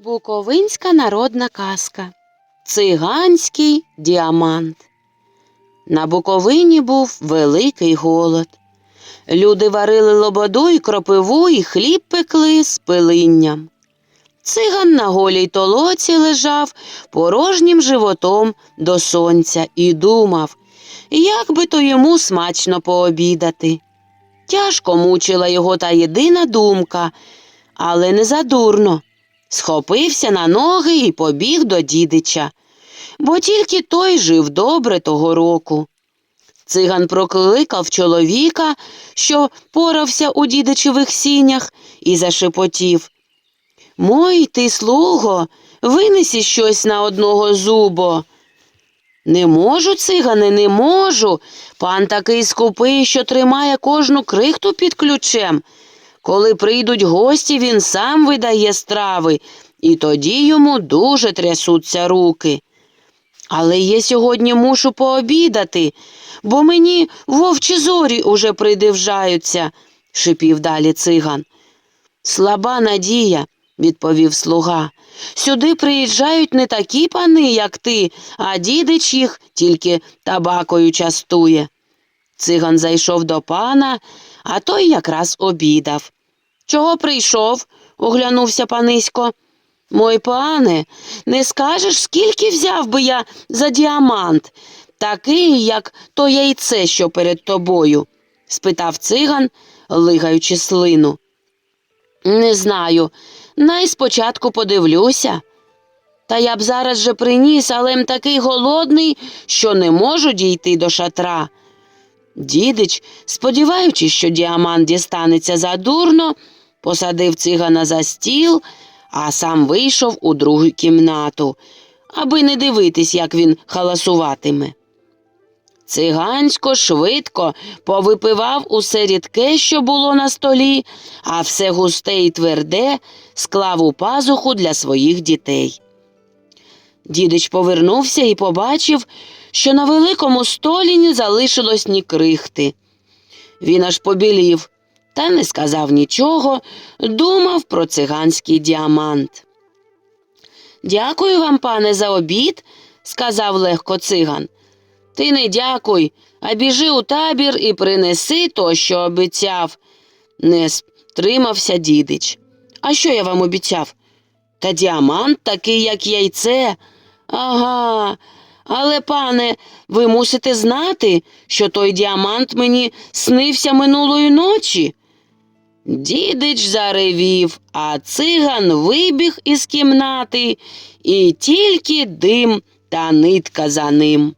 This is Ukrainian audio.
Буковинська народна казка Циганський діамант. На Буковині був великий голод. Люди варили лободу і кропиву, і хліб пекли з пилинням. Циган на голій толоці лежав порожнім животом до сонця і думав, як би то йому смачно пообідати. Тяжко мучила його та єдина думка, але не задурно. Схопився на ноги і побіг до дідича, бо тільки той жив добре того року. Циган прокликав чоловіка, що порався у дідичевих сінях, і зашепотів. Мой ти, слуго, винесі щось на одного зубо. Не можу, цигане, не можу. Пан такий скупий, що тримає кожну крихту під ключем. Коли прийдуть гості, він сам видає страви, і тоді йому дуже трясуться руки. Але я сьогодні мушу пообідати, бо мені вовчі зорі уже придивжаються, шипів далі циган. Слаба надія, відповів слуга. Сюди приїжджають не такі пани, як ти, а дідич їх тільки табакою частує. Циган зайшов до пана, а той якраз обідав. Чого прийшов? оглянувся панисько. Мой пане, не скажеш, скільки взяв би я за діамант, такий, як то яйце, що перед тобою? спитав циган, лигаючи слину. Не знаю. Най спочатку подивлюся. Та я б зараз же приніс, але м такий голодний, що не можу дійти до шатра. Дідич, сподіваючись, що діамант дістанеться задурно, посадив цигана за стіл, а сам вийшов у другу кімнату, аби не дивитись, як він халасуватиме. Цигансько швидко повипивав усе рідке, що було на столі, а все густе і тверде склав у пазуху для своїх дітей. Дідич повернувся і побачив, що на великому столі не залишилось ні крихти. Він аж побілів, та не сказав нічого, думав про циганський діамант. Дякую вам, пане, за обід, сказав легко циган. Ти не дякуй, а біжи у табір і принеси то, що обіцяв. Не стримався дідич. А що я вам обіцяв? Та діамант такий, як яйце. Ага. Але, пане, ви мусите знати, що той діамант мені снився минулої ночі. Дідич заревів, а циган вибіг із кімнати, і тільки дим та нитка за ним.